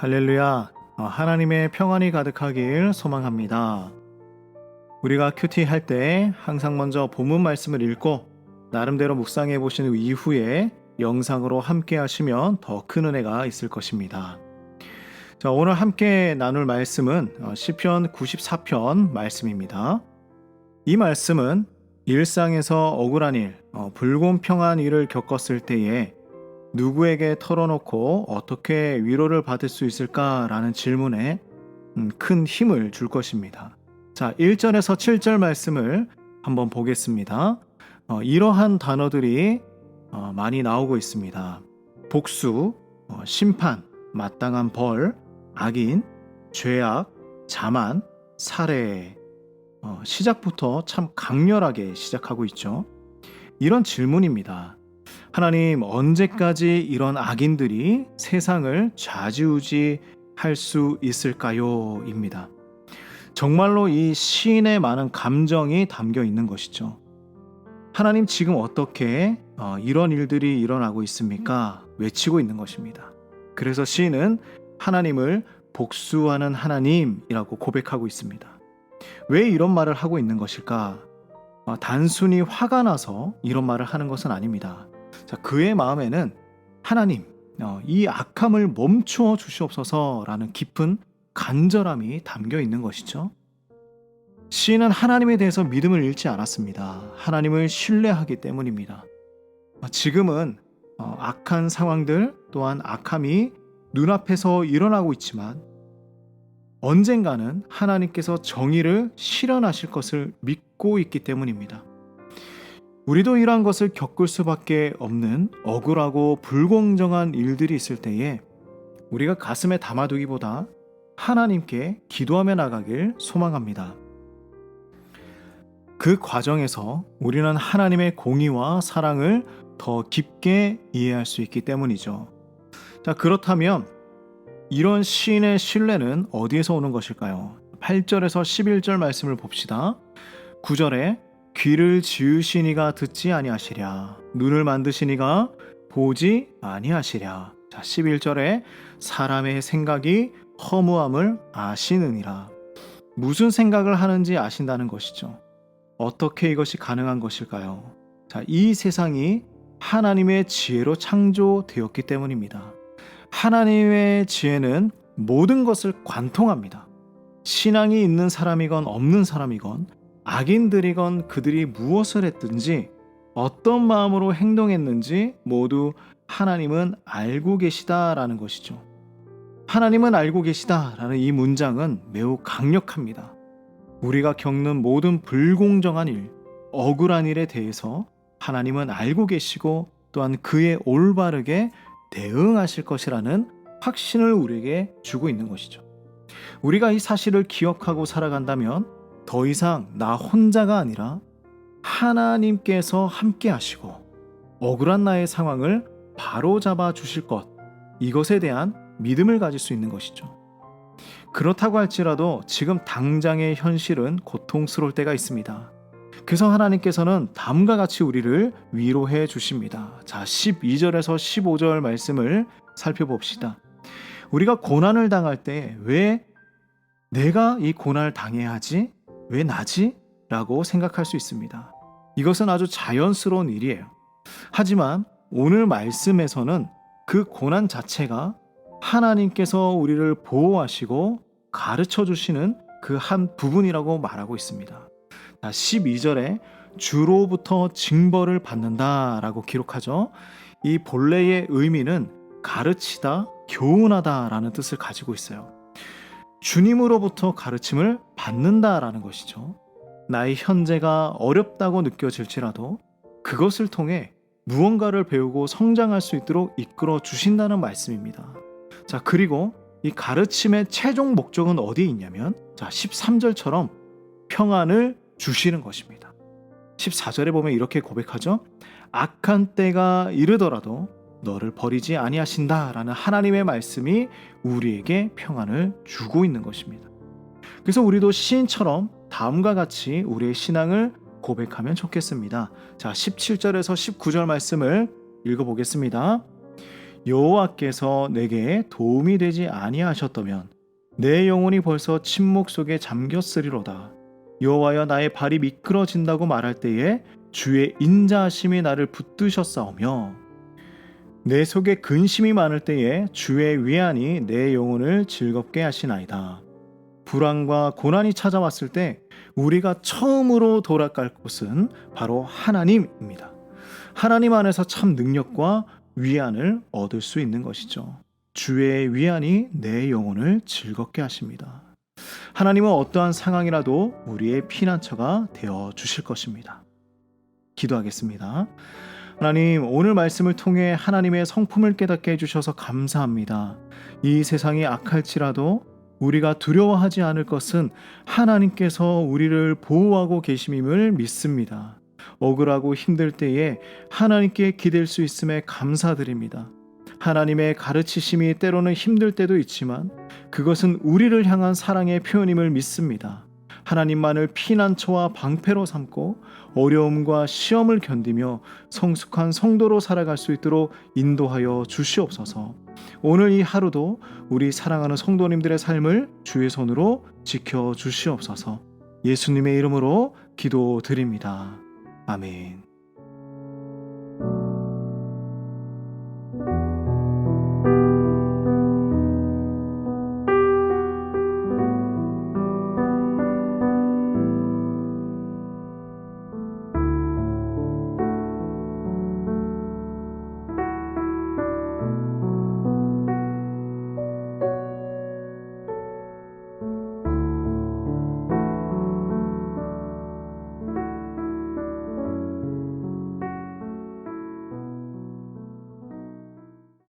할렐루야. 어, 하나님의 평안이 가득하길 소망합니다. 우리가 큐티 할 때 항상 먼저 본문 말씀을 읽고 나름대로 묵상해 보신 이후에 영상으로 함께 하시면 더 큰 은혜가 있을 것입니다. 자, 오늘 함께 나눌 말씀은 어, 시편 94편 말씀입니다. 이 말씀은 일상에서 억울한 일, 어, 불공평한 일을 겪었을 때에 누구에게 털어놓고 어떻게 위로를 받을 수 있을까라는 질문에 음, 큰 힘을 줄 것입니다. 자, 1절에서 7절 말씀을 한번 보겠습니다. 어, 이러한 단어들이 어, 많이 나오고 있습니다. 복수, 어, 심판, 마땅한 벌, 악인, 죄악, 자만, 살해. 어, 시작부터 참 강렬하게 시작하고 있죠. 이런 질문입니다. 하나님, 언제까지 이런 악인들이 세상을 좌지우지 할 수 있을까요? 입니다. 정말로 이 시인의 많은 감정이 담겨 있는 것이죠. 하나님, 지금 어떻게 어, 이런 일들이 일어나고 있습니까? 외치고 있는 것입니다. 그래서 시인은 하나님을 복수하는 하나님이라고 고백하고 있습니다. 왜 이런 말을 하고 있는 것일까? 어, 단순히 화가 나서 이런 말을 하는 것은 아닙니다. 자, 그의 마음에는 하나님, 어, 이 악함을 멈추어 주시옵소서라는 깊은 간절함이 담겨 있는 것이죠. 시인은 하나님에 대해서 믿음을 잃지 않았습니다. 하나님을 신뢰하기 때문입니다. 어, 지금은 어, 악한 상황들 또한 악함이 눈앞에서 일어나고 있지만 언젠가는 하나님께서 정의를 실현하실 것을 믿고 있기 때문입니다. 우리도 이러한 것을 겪을 수밖에 없는 억울하고 불공정한 일들이 있을 때에 우리가 가슴에 담아두기보다 하나님께 기도하며 나가길 소망합니다. 그 과정에서 우리는 하나님의 공의와 사랑을 더 깊게 이해할 수 있기 때문이죠. 자, 그렇다면 이런 시인의 신뢰는 어디에서 오는 것일까요? 8절에서 11절 말씀을 봅시다. 9절에 귀를 지으시니가 듣지 아니하시랴. 눈을 만드시니가 보지 아니하시랴. 자 11절에 사람의 생각이 허무함을 아시느니라. 무슨 생각을 하는지 아신다는 것이죠. 어떻게 이것이 가능한 것일까요? 자 이 세상이 하나님의 지혜로 창조되었기 때문입니다. 하나님의 지혜는 모든 것을 관통합니다. 신앙이 있는 사람이건 없는 사람이건 악인들이건 그들이 무엇을 했든지 어떤 마음으로 행동했는지 모두 하나님은 알고 계시다라는 것이죠. 하나님은 알고 계시다라는 이 문장은 매우 강력합니다. 우리가 겪는 모든 불공정한 일, 억울한 일에 대해서 하나님은 알고 계시고 또한 그의 올바르게 대응하실 것이라는 확신을 우리에게 주고 있는 것이죠. 우리가 이 사실을 기억하고 살아간다면 더 이상 나 혼자가 아니라 하나님께서 함께 하시고 억울한 나의 상황을 바로 잡아 주실 것, 이것에 대한 믿음을 가질 수 있는 것이죠. 그렇다고 할지라도 지금 당장의 현실은 고통스러울 때가 있습니다. 그래서 하나님께서는 다음과 같이 우리를 위로해 주십니다. 자, 12절에서 15절 말씀을 살펴봅시다. 우리가 고난을 당할 때 왜 내가 이 고난을 당해야 하지? 왜 나지? 라고 생각할 수 있습니다. 이것은 아주 자연스러운 일이에요. 하지만 오늘 말씀에서는 그 고난 자체가 하나님께서 우리를 보호하시고 가르쳐 주시는 그 한 부분이라고 말하고 있습니다. 12절에 주로부터 징벌을 받는다 라고 기록하죠. 이 본래의 의미는 가르치다, 교훈하다 라는 뜻을 가지고 있어요. 주님으로부터 가르침을 받는다라는 것이죠. 나의 현재가 어렵다고 느껴질지라도 그것을 통해 무언가를 배우고 성장할 수 있도록 이끌어 주신다는 말씀입니다. 자, 그리고 이 가르침의 최종 목적은 어디에 있냐면 자, 13절처럼 평안을 주시는 것입니다. 14절에 보면 이렇게 고백하죠. 악한 때가 이르더라도 너를 버리지 아니하신다라는 하나님의 말씀이 우리에게 평안을 주고 있는 것입니다. 그래서 우리도 시인처럼 다음과 같이 우리의 신앙을 고백하면 좋겠습니다. 자, 17절에서 19절 말씀을 읽어 보겠습니다. 여호와께서 내게 도움이 되지 아니하셨다면 내 영혼이 벌써 침묵 속에 잠겼으리로다. 여호와여 나의 발이 미끄러진다고 말할 때에 주의 인자하심이 나를 붙드셨사오며 내 속에 근심이 많을 때에 주의 위안이 내 영혼을 즐겁게 하시나이다. 불안과 고난이 찾아왔을 때 우리가 처음으로 돌아갈 곳은 바로 하나님입니다. 하나님 안에서 참 능력과 위안을 얻을 수 있는 것이죠. 주의 위안이 내 영혼을 즐겁게 하십니다. 하나님은 어떠한 상황이라도 우리의 피난처가 되어 주실 것입니다. 기도하겠습니다. 하나님, 오늘 말씀을 통해 하나님의 성품을 깨닫게 해주셔서 감사합니다. 이 세상이 악할지라도 우리가 두려워하지 않을 것은 하나님께서 우리를 보호하고 계심임을 믿습니다. 억울하고 힘들 때에 하나님께 기댈 수 있음에 감사드립니다. 하나님의 가르치심이 때로는 힘들 때도 있지만 그것은 우리를 향한 사랑의 표현임을 믿습니다. 하나님만을 피난처와 방패로 삼고 어려움과 시험을 견디며 성숙한 성도로 살아갈 수 있도록 인도하여 주시옵소서. 오늘 이 하루도 우리 사랑하는 성도님들의 삶을 주의 손으로 지켜 주시옵소서. 예수님의 이름으로 기도드립니다. 아멘.